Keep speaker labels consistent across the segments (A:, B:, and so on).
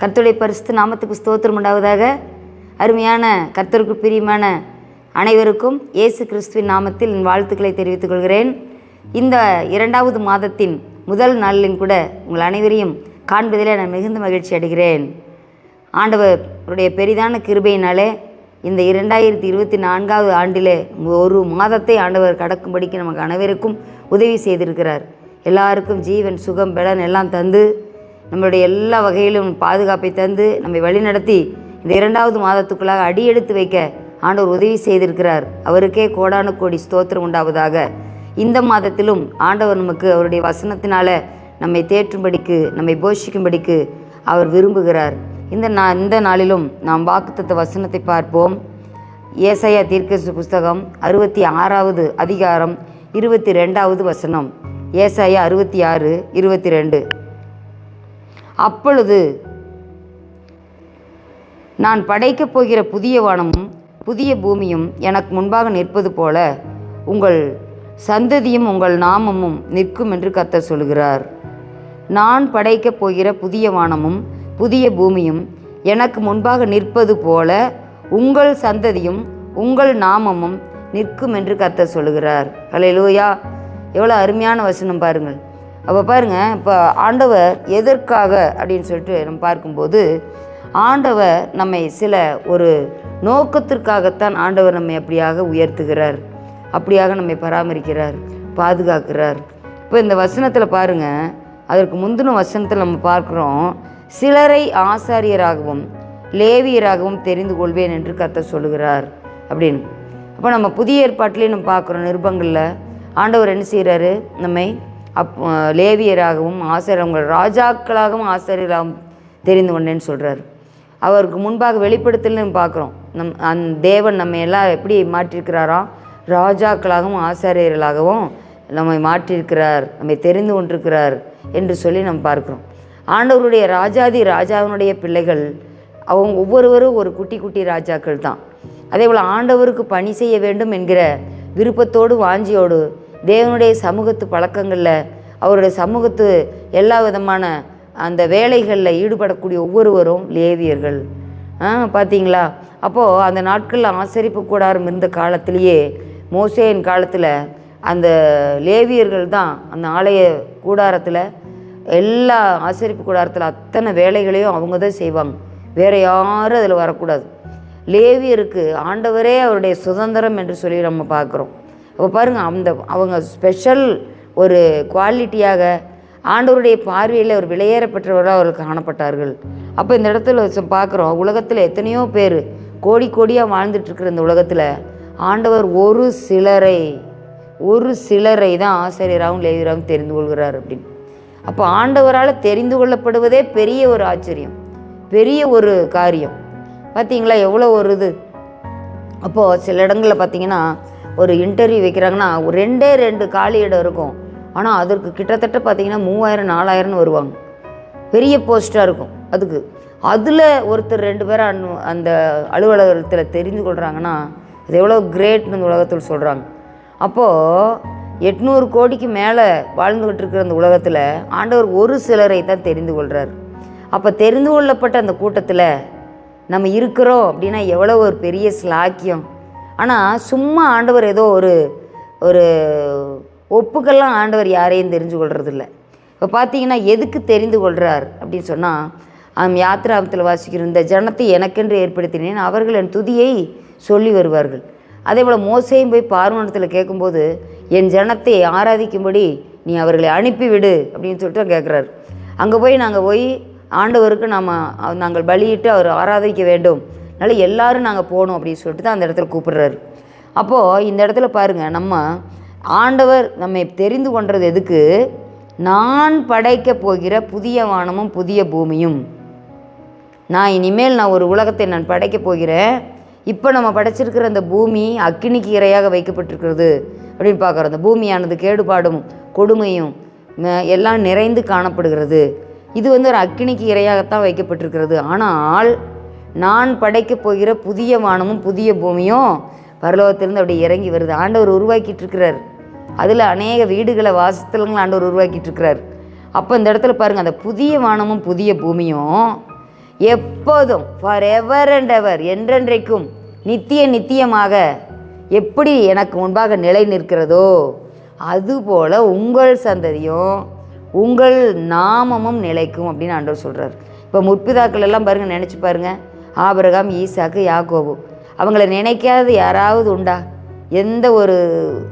A: கர்த்தருடைய பரிசுத்த நாமத்துக்கு ஸ்தோத்திரம் உண்டாவதாக. அருமையான கர்த்தருக்கு பிரியமான அனைவருக்கும் இயேசு கிறிஸ்துவின் நாமத்தில் என் வாழ்த்துக்களை தெரிவித்துக் கொள்கிறேன். இந்த இரண்டாவது மாதத்தின் முதல் நாளிலும் கூட உங்கள் அனைவரையும் காண்பதிலே நான் மிகுந்த மகிழ்ச்சி அடைகிறேன். ஆண்டவருடைய பெரிதான கிருபையினாலே இந்த இரண்டாயிரத்தி இருபத்தி நான்காவது ஆண்டிலே ஒரு மாதத்தை ஆண்டவர் கடக்கும்படிக்கு நமக்கு அனைவருக்கும் உதவி செய்திருக்கிறார். எல்லாருக்கும் ஜீவன் சுகம் பலன் எல்லாம் தந்து நம்மளுடைய எல்லா வகையிலும் பாதுகாப்பை தந்து நம்மை வழிநடத்தி இந்த இரண்டாவது மாதத்துக்குள்ளாக அடியெடுத்து வைக்க ஆண்டவர் உதவி செய்திருக்கிறார். அவருக்கே கோடானு கோடி ஸ்தோத்திரம் உண்டாவதாக. இந்த மாதத்திலும் ஆண்டவர் நமக்கு அவருடைய வசனத்தினால நம்மை தேற்றும்படிக்கு நம்மை போஷிக்கும்படிக்கு அவர் விரும்புகிறார். இந்த நா இந்த நாளிலும் நாம் வாக்குத்தத்த வசனத்தை பார்ப்போம். ஏசாயா தீர்க்கசு புஸ்தகம் அறுபத்தி ஆறாவது அதிகாரம் இருபத்தி ரெண்டாவது வசனம். ஏசாயா அறுபத்தி ஆறு இருபத்தி ரெண்டு. அப்பொழுது நான் படைக்கப் போகிற புதிய வானமும் புதிய பூமியும் எனக்கு முன்பாக நிற்பது போல உங்கள் சந்ததியும் உங்கள் நாமமும் நிற்கும் என்று கத்த சொல்கிறார். நான் படைக்கப் போகிற புதிய வானமும் புதிய பூமியும் எனக்கு முன்பாக நிற்பது போல உங்கள் சந்ததியும் உங்கள் நாமமும் நிற்கும் என்று கர்த்தர் சொல்கிறார். ஹalleluya எவ்வளோ அருமையான வசனம் பாருங்கள். அப்போ பாருங்கள் இப்போ ஆண்டவர் எதற்காக அப்படின்னு சொல்லிட்டு நம்ம பார்க்கும்போது ஆண்டவர் நம்மை சில ஒரு நோக்கத்திற்காகத்தான் ஆண்டவர் நம்மை அப்படியாக உயர்த்துகிறார். அப்படியாக நம்மை பராமரிக்கிறார் பாதுகாக்கிறார். இப்போ இந்த வசனத்தில் பாருங்கள் அதற்கு முந்தின வசனத்தில் நம்ம பார்க்குறோம் சிலரை ஆசாரியராகவும் லேவியராகவும் தெரிந்து கொள்வேன் என்று கத்த சொல்லுகிறார் அப்படின்னு. அப்போ நம்ம புதிய ஏற்பாட்டிலே நம்ம பார்க்குறோம் நிருபங்களில் ஆண்டவர் என்ன செய்கிறாரு நம்மை அப் லேவியராகவும் ஆசிரியர்கள் ராஜாக்களாகவும் ஆசிரியராகவும் தெரிந்து கொண்டேன்னு சொல்கிறார் அவருக்கு முன்பாக வெளிப்படுத்தல் பார்க்குறோம். நம் அந் தேவன் நம்ம எல்லாம் எப்படி மாற்றிருக்கிறாரா ராஜாக்களாகவும் ஆசாரியர்களாகவும் நம்மை மாற்றியிருக்கிறார் நம்மை தெரிந்து கொண்டிருக்கிறார் என்று சொல்லி நம்ம பார்க்குறோம். ஆண்டவருடைய ராஜாதி ராஜாவினுடைய பிள்ளைகள் அவங்க ஒவ்வொருவரும் ஒரு குட்டி குட்டி ராஜாக்கள் தான் அதே போல் ஆண்டவருக்கு பணி செய்ய வேண்டும் என்கிற விருப்பத்தோடு வாஞ்சியோடு தேவனுடைய சமூகத்து பழக்கங்களில் அவருடைய சமூகத்து எல்லா விதமான அந்த வேலைகளில் ஈடுபடக்கூடிய ஒவ்வொருவரும் லேவியர்கள். ஆ பார்த்தீங்களா அப்போது அந்த நாட்களில் ஆசரிப்பு கூடாரம் இருந்த காலத்திலேயே மோசேயின் காலத்தில் அந்த லேவியர்கள் தான் அந்த ஆலய கூடாரத்தில் எல்லா ஆசரிப்பு கூடாரத்தில் அத்தனை வேலைகளையும் அவங்க தான் செய்வாங்க. வேறு யாரும் அதில் வரக்கூடாது. லேவியருக்கு ஆண்டவரே அவருடைய சுதந்திரம் என்று சொல்லி நம்ம பார்க்குறோம் அப்போ பாருங்கள் அந்த அவங்க ஸ்பெஷல் ஒரு குவாலிட்டியாக ஆண்டவருடைய பார்வையில் ஒரு விலையேறப்பட்டவராக அவர்கள் காணப்பட்டார்கள். அப்போ இந்த இடத்துல பார்க்குறோம் உலகத்தில் எத்தனையோ பேர் கோடி கோடியாக வாழ்ந்துட்டுருக்குற இந்த உலகத்தில் ஆண்டவர் ஒரு சிலரை ஒரு சிலரை தான் ஆசிரியராகவும் லேவியராகவும் தெரிந்து கொள்கிறார் அப்படின்னு. அப்போ ஆண்டவரால் தெரிந்து கொள்ளப்படுவதே பெரிய ஒரு ஆச்சரியம் பெரிய ஒரு காரியம். பார்த்தீங்களா எவ்வளோ ஒரு இது. அப்போது சில இடங்களில் பார்த்தீங்கன்னா ஒரு இன்டர்வியூ வைக்கிறாங்கன்னா ஒரு ரெண்டே ரெண்டு காலி இடம் இருக்கும். ஆனால் அதற்கு கிட்டத்தட்ட பார்த்தீங்கன்னா மூவாயிரம் நாலாயிரம்னு வருவாங்க. பெரிய போஸ்ட்டாக இருக்கும். அதுக்கு அதில் ஒருத்தர் ரெண்டு பேரும் அனு அந்த அலுவலகத்தில் தெரிந்து கொள்கிறாங்கன்னா அது எவ்வளோ கிரேட்னு இந்த உலகத்தில் சொல்கிறாங்க அப்போது எட்நூறு கோடிக்கு மேலே வாழ்ந்துக்கிட்டு இருக்கிற அந்த உலகத்தில் ஆண்டவர் ஒரு சிலரை தான் தெரிந்து கொள்கிறார் அப்போ தெரிந்து கொள்ளப்பட்ட அந்த கூட்டத்தில் நம்ம இருக்கிறோம் அப்படின்னா எவ்வளோ ஒரு பெரிய ஸ்லாக்கியம் ஆனால் சும்மா ஆண்டவர் ஏதோ ஒரு ஒரு ஒப்புக்கெல்லாம் ஆண்டவர் யாரையும் தெரிஞ்சு கொள்றதில்ல. இப்போ பார்த்தீங்கன்னா எதுக்கு தெரிந்து கொள்கிறார் அப்படின்னு சொன்னால் யாத்திராமத்தில் வாசிக்கிற இந்த ஜனத்தை எனக்கென்று ஏற்படுத்தினேன். அவர்கள் என் துதியை சொல்லி வருவார்கள். அதே போல் மோசையும் போய் பார்வனத்தில் கேட்கும்போது என் ஜனத்தை ஆராதிக்கும்படி நீ அவர்களை அனுப்பிவிடு அப்படின்னு சொல்லிட்டு கேட்குறாரு அங்கே போய் நாங்கள் போய் ஆண்டவருக்கு நாம் நாங்கள் பலியிட்டு அவர் ஆராதிக்க வேண்டும். அதனால் எல்லாரும் நாங்கள் போகணும் அப்படின்னு சொல்லிட்டு தான் அந்த இடத்துல கூப்பிடுறாரு. அப்போது இந்த இடத்துல பாருங்கள் நம்ம ஆண்டவர் நம்மை தெரிந்து கொண்டது எதுக்கு? நான் படைக்க போகிற புதிய வானமும் புதிய பூமியும். நான் இனிமேல் நான் ஒரு உலகத்தை நான் படைக்க போகிறேன் இப்போ நம்ம படைச்சிருக்கிற அந்த பூமி அக்கினிக்கு இரையாக வைக்கப்பட்டிருக்கிறது அப்படின்னு பார்க்குறோம். அந்த பூமியானது கேடுபாடும் கொடுமையும் எல்லாம் நிறைந்து காணப்படுகிறது. இது வந்து ஒரு அக்கினிக்கு இரையாகத்தான் வைக்கப்பட்டிருக்கிறது. ஆனால் நான் படைக்கப் போகிற புதிய வானமும் புதிய பூமியும் பரலோகத்திலிருந்து அப்படி இறங்கி வருது. ஆண்டவர் உருவாக்கிட்டு இருக்கிறார் அதில் அநேக வீடுகளை வாசத்தலங்கள் ஆண்டவர் உருவாக்கிட்டு இருக்கிறார் அப்போ இந்த இடத்துல பாருங்கள் அந்த புதிய வானமும் புதிய பூமியும் எப்போதும் ஃபார் எவர் அண்ட் எவர் என்றென்றைக்கும் நித்திய நித்தியமாக எப்படி எனக்கு முன்பாக நிலை நிற்கிறதோ அதுபோல் உங்கள் சந்ததியும் உங்கள் நாமமும் நிலைக்கும் அப்படின்னு ஆண்டவர் சொல்கிறார் இப்போ முற்பிதாக்கள் எல்லாம் பாருங்கள் நினச்சி பாருங்கள் ஆபிரகாம் ஈசாக்கு யாகோபு அவங்கள நினைக்காதது யாராவது உண்டா? எந்த ஒரு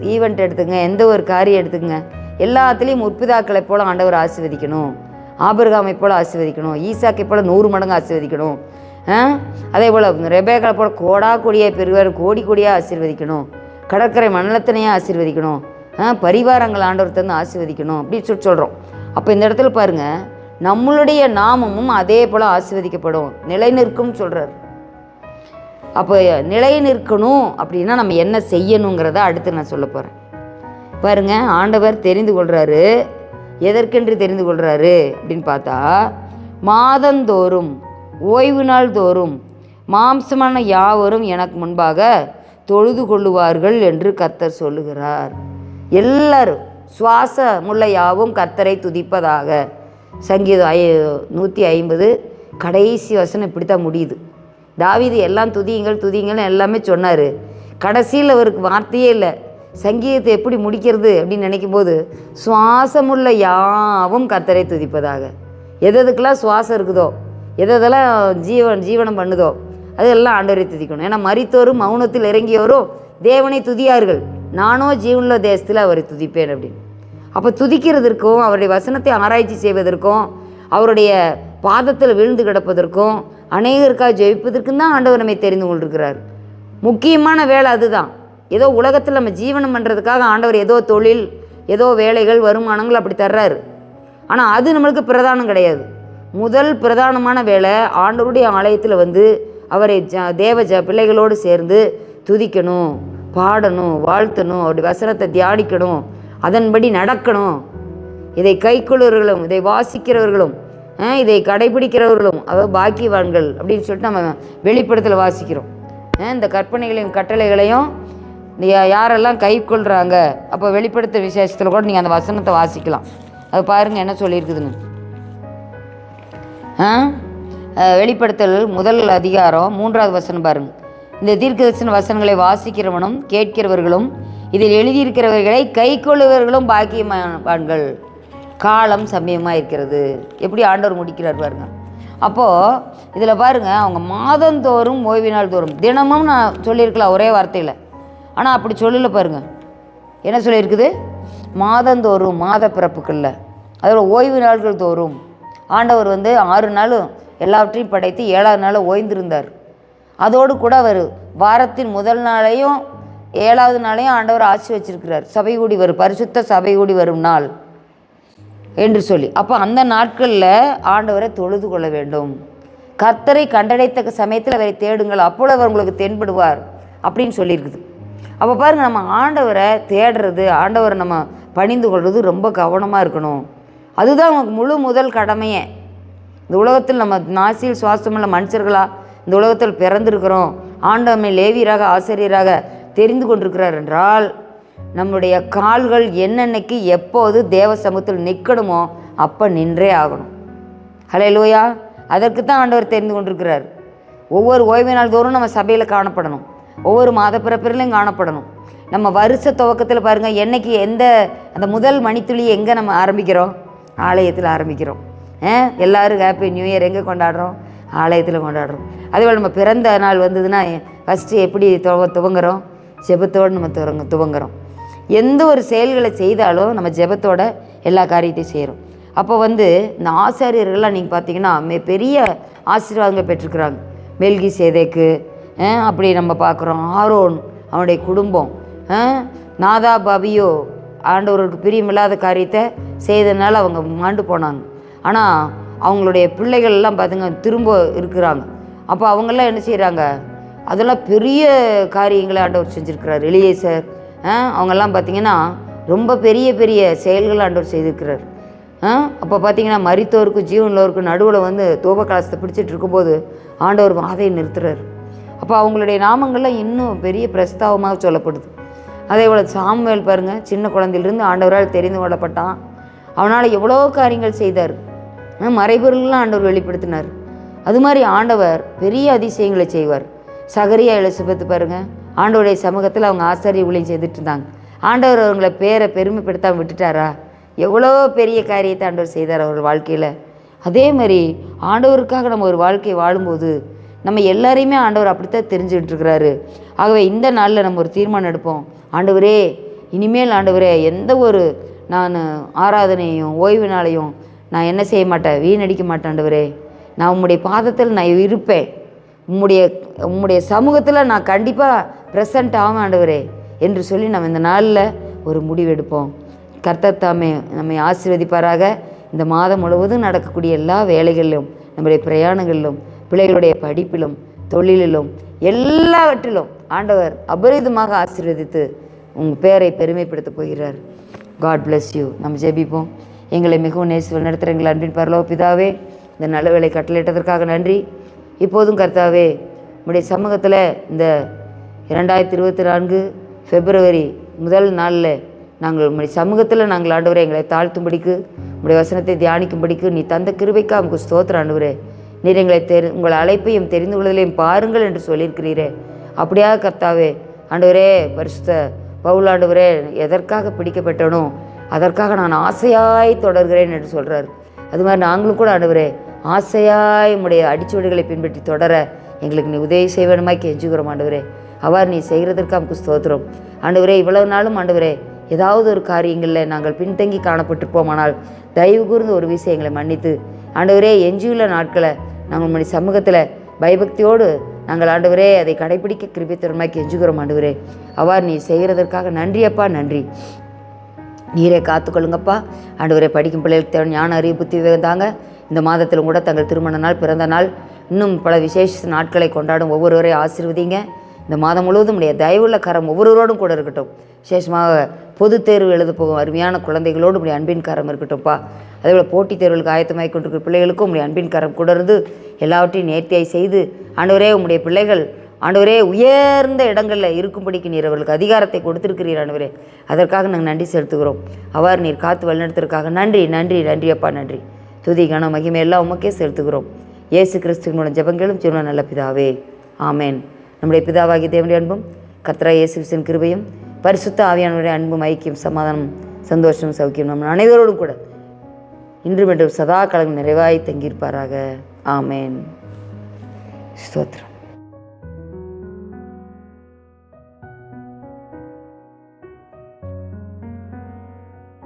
A: ஈவெண்ட் எடுத்துங்க எந்த ஒரு காரியம் எடுத்துங்க. எல்லாத்துலேயும் முற்பிதாக்களை போல் ஆண்டவர் ஆசீர்வதிக்கணும். ஆபிரகாமை போல் ஆசீர்வதிக்கணும். ஈசாக்கை போல் நூறு மடங்கு ஆசிர்வதிக்கணும். அதே போல் ரெபேக்களை போல் கோடா கொடியாக பெறுவார் கோடி கொடியாக ஆசீர்வதிக்கணும். கடற்கரை மண்டலத்தினையாக ஆசீர்வதிக்கணும். ஆ, பரிவாரங்கள் ஆண்டவர் தந்து ஆசீர்வதிக்கணும். அப்படின்னு சொல்லி சொல்கிறோம் அப்போ இந்த இடத்துல பாருங்கள் நம்மளுடைய நாமமும் அதே போல் ஆசிர்வதிக்கப்படும். நிலை நிற்கும் சொல்கிறார் அப்போ நிலை நிற்கணும் அப்படின்னா நம்ம என்ன செய்யணுங்கிறத அடுத்து நான் சொல்ல போகிறேன் பாருங்க ஆண்டவர் தெரிந்து கொள்கிறாரு எதற்கென்று தெரிந்து கொள்கிறாரு அப்படின்னு பார்த்தா மாதந்தோறும் ஓய்வு நாள் தோறும் மாம்சமான யாவரும் எனக்கு முன்பாக தொழுது கொள்ளுவார்கள் என்று கர்த்தர் சொல்லுகிறார். எல்லாரும் சுவாச முள்ள யாவும் கத்தரை துதிப்பதாக. சங்கீதம் ஐ நூற்றி ஐம்பது கடைசி வசனம் இப்படி தான் முடியுது. தாவிது எல்லாம் துதியுங்கள் துதியுங்கள்னு எல்லாமே சொன்னார். கடைசியில் அவருக்கு வார்த்தையே இல்லை. சங்கீதத்தை எப்படி முடிக்கிறது அப்படின்னு நினைக்கும் போது சுவாசமுள்ள யாவும் கத்தரை துதிப்பதாக. எதுக்கெல்லாம் சுவாசம் இருக்குதோ எதெல்லாம் ஜீவன் ஜீவனம் பண்ணுதோ அதெல்லாம் ஆண்டவரை துதிக்கணும். ஏன்னா மறித்தோரும் மௌனத்தில் இறங்கியோரும் தேவனை துதியார்கள். நானோ ஜீவனில் தேசத்தில் அவரை துதிப்பேன் அப்படின்னு. அப்போ துதிக்கிறதற்கும் அவருடைய வசனத்தை ஆராய்ச்சி செய்வதற்கும் அவருடைய பாதத்தில் விழுந்து கிடப்பதற்கும் அநேகருக்காக ஜெயிப்பதற்கும் தான் ஆண்டவர் நம்மை தெரிந்து கொண்டிருக்கிறார். முக்கியமான வேலை அதுதான். ஏதோ உலகத்தில் நம்ம ஜீவனம் பண்ணுறதுக்காக ஆண்டவர் ஏதோ தொழில் ஏதோ வேலைகள் வருமானங்கள் அப்படி தர்றாரு. ஆனால் அது நம்மளுக்கு பிரதானம் கிடையாது. முதல் பிரதானமான வேலை ஆண்டவருடைய ஆலயத்தில் வந்து அவரை ஜ தேவ ஜ பிள்ளைகளோடு சேர்ந்து துதிக்கணும் பாடணும் வாழ்த்தணும் அவருடைய வசனத்தை தியானிக்கணும். அதன்படி நடக்கணும். இதை கைக்கொள்ளுவர்களும் இதை வாசிக்கிறவர்களும் இதை கடைபிடிக்கிறவர்களும் அதாவது பாக்கியவான்கள் அப்படின்னு சொல்லிட்டு நம்ம வெளிப்படத்தில் வாசிக்கிறோம். இந்த கற்பனைகளையும் கட்டளைகளையும் யாரெல்லாம் கை கொள்கிறாங்க அப்போ வெளிப்படுத்த விசேஷத்தில் கூட நீங்கள் அந்த வசனத்தை வாசிக்கலாம். அது பாருங்கள் என்ன சொல்லியிருக்குதுன்னு. ஆ? வெளிப்படுத்தல் முதல் அதிகாரம் மூன்றாவது வசனம் பாருங்கள் இந்த தீர்க்கதரிசன வசனங்களை வாசிக்கிறவனும் கேட்கிறவர்களும் இதில் எழுதியிருக்கிறவர்களை கை கொள்ளுவர்களும் பாக்கியமான்கள் காலம் சமயமாக இருக்கிறது எப்படி ஆண்டவர் முடிக்கிறார் பாருங்க. அப்போது இதில் பாருங்க அவங்க மாதந்தோறும் ஓய்வு நாள் தோறும் தினமும் நான் சொல்லியிருக்கலாம் ஒரே வார்த்தையில். ஆனால் அப்படி சொல்லல பாருங்கள் என்ன சொல்லியிருக்குது? மாதந்தோறும் மாத பிறப்புகளில் அதோட ஓய்வு நாள்கள் தோறும். ஆண்டவர் வந்து ஆறு நாளும் எல்லாவற்றையும் படைத்து ஏழாவது நாளும் ஓய்ந்திருந்தார். அதோடு கூட அவர் வாரத்தின் முதல் நாளையும் ஏழாவது நாளையும் ஆண்டவர் ஆட்சி வச்சிருக்கிறார். சபை கூடி வரும். பரிசுத்த சபை கூடி வரும் நாள் என்று சொல்லி. அப்போ அந்த நாட்களில் ஆண்டவரை தொழுது கொள்ள வேண்டும். கர்த்தரை கண்டடைத்த சமயத்தில் அவரை தேடுங்கள். அப்பொழுது அவர் உங்களுக்கு தென்படுவார் அப்படின்னு சொல்லியிருக்குது. அப்போ பாருங்கள் நம்ம ஆண்டவரை தேடுறது ஆண்டவரை நம்ம பணிந்து கொள்வது ரொம்ப கவனமாக இருக்கணும். அதுதான் நமக்கு முழு முதல் கடமையே. இந்த உலகத்தில் நம்ம நாசியில் சுவாசமுள்ள மனுஷர்களாக இந்த உலகத்தில் பிறந்திருக்கிறோம். ஆண்டவமை லேவியராக ஆசிரியராக தெரிந்து கொண்டிருக்கிறார் என்றால் நம்முடைய கால்கள் என்னென்னைக்கு எப்போது தேவ சமூகத்தில் நிற்கணுமோ அப்போ நின்றே ஆகணும். ஹலே லோயா அதற்கு தான் ஆண்டவர் தெரிந்து கொண்டிருக்கிறார். ஒவ்வொரு ஓய்வு நாள் தோறும் நம்ம சபையில் காணப்படணும். ஒவ்வொரு மாத பிறப்பிலையும் காணப்படணும். நம்ம வருஷ துவக்கத்தில் பாருங்கள் என்றைக்கு எந்த அந்த முதல் மணித்துளி எங்கே நம்ம ஆரம்பிக்கிறோம்? ஆலயத்தில் ஆரம்பிக்கிறோம். ஆ? எல்லாரும் ஹாப்பி நியூ இயர் எங்கே கொண்டாடுறோம்? ஆலயத்தில் கொண்டாடுறோம். அதேபோல் நம்ம பிறந்த நாள் வந்ததுன்னா ஃபஸ்ட்டு எப்படி துவ துவங்குறோம்? ஜெபத்தோடு நம்ம துவங்க துவங்குறோம். எந்த ஒரு செயல்களை செய்தாலும் நம்ம ஜெபத்தோட எல்லா காரியத்தையும் செய்கிறோம் அப்போ வந்து இந்த ஆசாரியர்கள்லாம் நீங்கள் பார்த்தீங்கன்னா மெ- பெரிய ஆசீர்வாதங்கள் பெற்றிருக்கிறாங்க. மெல்கி சேதேக்கு அப்படி நம்ம பார்க்குறோம் ஆரோன் அவனுடைய குடும்பம் நாதா பாபியோ ஆண்டவருக்கு பிரியமில்லாத காரியத்தை செய்ததுனால அவங்க மாண்டு போனாங்க. ஆனால் அவங்களுடைய பிள்ளைகள்லாம் பார்த்துங்க திரும்ப இருக்கிறாங்க. அப்போ அவங்கெல்லாம் என்ன செய்கிறாங்க அதெல்லாம் பெரிய காரியங்களை ஆண்டவர் செஞ்சுருக்கிறார். எலியேசர் அவங்கெல்லாம் பார்த்தீங்கன்னா ரொம்ப பெரிய பெரிய செயல்கள் ஆண்டவர் செய்திருக்கிறார். அப்போ பார்த்தீங்கன்னா மறித்தோருக்கும் ஜீவனுள்ளவருக்கும் நடுவில் வந்து தூப கலசத்தை பிடிச்சிட்டு இருக்கும்போது ஆண்டவர் வாதையை நிறுத்துறார். அப்போ அவங்களுடைய நாமங்கள்லாம் இன்னும் பெரிய பிரஸ்தாவமாக சொல்லப்படுது. அதே போல் சாமுவேல் பாருங்கள் சின்ன குழந்தையிலிருந்து ஆண்டவரால் தெரிந்து கொள்ளப்பட்டான். அவனால் எவ்வளோ காரியங்கள் செய்தார். மறைபொருள்லாம் ஆண்டவர் வெளிப்படுத்தினார். அது மாதிரி ஆண்டவர் பெரிய அதிசயங்களை செய்வார். சகரியா எலிசபெத்து பாருங்க. ஆண்டவருடைய சமூகத்தில் அவங்க ஆசாரிய ஊழியம் செய்துட்டு இருந்தாங்க ஆண்டவர் அவங்கள பேரை பெருமைப்படுத்தாமல் விட்டுட்டாரா? எவ்வளோ பெரிய காரியத்தை ஆண்டவர் செய்தார் அவர்கள் வாழ்க்கையில். அதே மாதிரி ஆண்டவருக்காக நம்ம ஒரு வாழ்க்கை வாழும்போது நம்ம எல்லாரையுமே ஆண்டவர் அப்படித்தான் தெரிஞ்சுக்கிட்டு இருக்கிறாரு ஆகவே இந்த நாளில் நம்ம ஒரு தீர்மானம் எடுப்போம். ஆண்டவரே இனிமேல் ஆண்டவரே எந்த ஒரு நான் ஆராதனையும் ஓய்வு நாளையும் நான் என்ன செய்ய மாட்டேன்? வீணடிக்க மாட்டேன் ஆண்டவரே. நான் உம்முடைய பாதத்தில் நான் இருப்பேன். உம்முடைய உம்முடைய சமூகத்தில் நான் கண்டிப்பாக ப்ரெசண்ட் ஆகும் ஆண்டவரே என்று சொல்லி நம்ம இந்த நாளில் ஒரு முடிவெடுப்போம். கர்த்தர் தாமே நம்மை ஆசீர்வதிப்பாராக. இந்த மாதம் முழுவதும் நடக்கக்கூடிய எல்லா வேலைகளிலும் நம்முடைய பிரயாணங்களிலும் பிள்ளைகளுடைய படிப்பிலும் தொழிலிலும் எல்லாவற்றிலும் ஆண்டவர் அபரிதமாக ஆசீர்வதித்து உங்கள் பேரை பெருமைப்படுத்த போகிறார். காட் பிளஸ் யூ நம்ம ஜெபிப்போம். எங்களை மிகவும் நேசுவல் நடத்துகிற எங்கள் அன்பின் பரலோ பிதாவே இந்த நல்ல வேலை கட்டளையிட்டதற்காக நன்றி. இப்போதும் கர்த்தாவே நம்முடைய சமூகத்தில் இந்த இரண்டாயிரத்தி இருபத்தி நான்கு பிப்ரவரி முதல் நாளில் நாங்கள் உம்முடைய சமூகத்தில் நாங்கள் ஆண்டவரே எங்களை தாழ்த்தும்படிக்கு உம்முடைய வசனத்தை தியானிக்கும்படிக்கு நீ தந்த கிருபைக்கு நமக்கு ஸ்தோத்திர ஆண்டவரே. நீர் எங்களை தெரி உங்கள் அழைப்பையும் தெரிந்து கொள்வதிலையும் பாருங்கள் என்று சொல்லியிருக்கிறீரே. அப்படியாக கர்த்தாவே ஆண்டவரே பரிசுத்த பவுலாண்டவரே எதற்காக பிடிக்கப்பட்டனோ அதற்காக நான் ஆசையாய் தொடர்கிறேன் என்று சொல்கிறார் அது மாதிரி நாங்களும் கூட ஆண்டவரே ஆசையாய் உம்முடைய அடிச்சுவடுகளை பின்பற்றி தொடர எங்களுக்கு நீ உதவி செய்வனுமாய் கெஞ்சுகிறோம் ஆண்டவரே. அவர் நீ செய்கிறதற்கு நமக்கு ஸ்தோத்திரம். ஆண்டவரே இவ்வளவு நாளும் ஆண்டவரே ஏதாவது ஒரு காரியங்களில் நாங்கள் பின்தங்கி காணப்பட்டிருப்போமானால் தயவு கூர்ந்து ஒரு விஷயம் எங்களை மன்னித்து ஆண்டவரே எஞ்சியுள்ள நாட்களை நாங்கள் உம்முடைய சமூகத்தில் பயபக்தியோடு நாங்கள் ஆண்டவரே அதை கடைபிடிக்க கிருபித்தரமாக்கி கெஞ்சுகிறோம் ஆண்டவரே. அவ்வாறு நீ செய்கிறதற்காக நன்றியப்பா நன்றி. நீரை காத்துக்கொள்ளுங்கப்பா. ஆண்டவரே படிக்கும் பிள்ளைகளுக்கு தேவை ஞான அறிவு புத்தி தாங்க இந்த மாதத்திலும் கூட தங்கள் திருமண நாள் பிறந்த நாள் இன்னும் பல விசேஷ நாட்களை கொண்டாடும் ஒவ்வொருவரையும் ஆசீர்வதிங்க. இந்த மாதம் முழுவதும் உடைய தயவுள்ள கரம் ஒவ்வொருவரோடும் கூட இருக்கட்டும். விசேஷமாக பொது தேர்வு எழுத போகும் அருமையான குழந்தைகளோடு உடைய அன்பின் கரம் இருக்கட்டும்ப்பா அதேபோல் போட்டித் தேர்வுகளுக்கு ஆயத்தமாகி கொண்டிருக்கிற பிள்ளைகளுக்கும் உடைய அன்பின் கரம் கூட இருந்து எல்லாவற்றையும் நேர்த்தியாய் செய்து ஆண்டவரே உங்களுடைய பிள்ளைகள் ஆண்டவரே உயர்ந்த இடங்களில் இருக்கும்படிக்கு நீர் அவர்களுக்கு அதிகாரத்தை கொடுத்திருக்கிறீர் ஆண்டவரே. அதற்காக நாங்கள் நன்றி செலுத்துகிறோம். அவ்வாறு நீர் காத்து வழிநடத்திற்காக நன்றி நன்றி நன்றி அப்பா நன்றி. துதி கன மகிமை எல்லாம் உமக்கே செலுத்துகிறோம். இயேசு கிறிஸ்துவின் மூலம் ஜெபங்களும் சிறுவ நல்ல பிதாவே. ஆமேன். நம்முடைய பிதாவாகிய தேவனுடைய அன்பும் கர்த்தரா இயேசுவின் கிருபையும் பரிசுத்த ஆவியானவருடைய அன்பும் ஐக்கியம் சமாதானம் சந்தோஷம் சௌக்கியம் நம்ம அனைவரோடும் கூட இன்று மற்றும் சதா காலம் நிறைவாய் தங்கியிருப்பாராக. ஆமேன். ஸ்தோத்திரம்.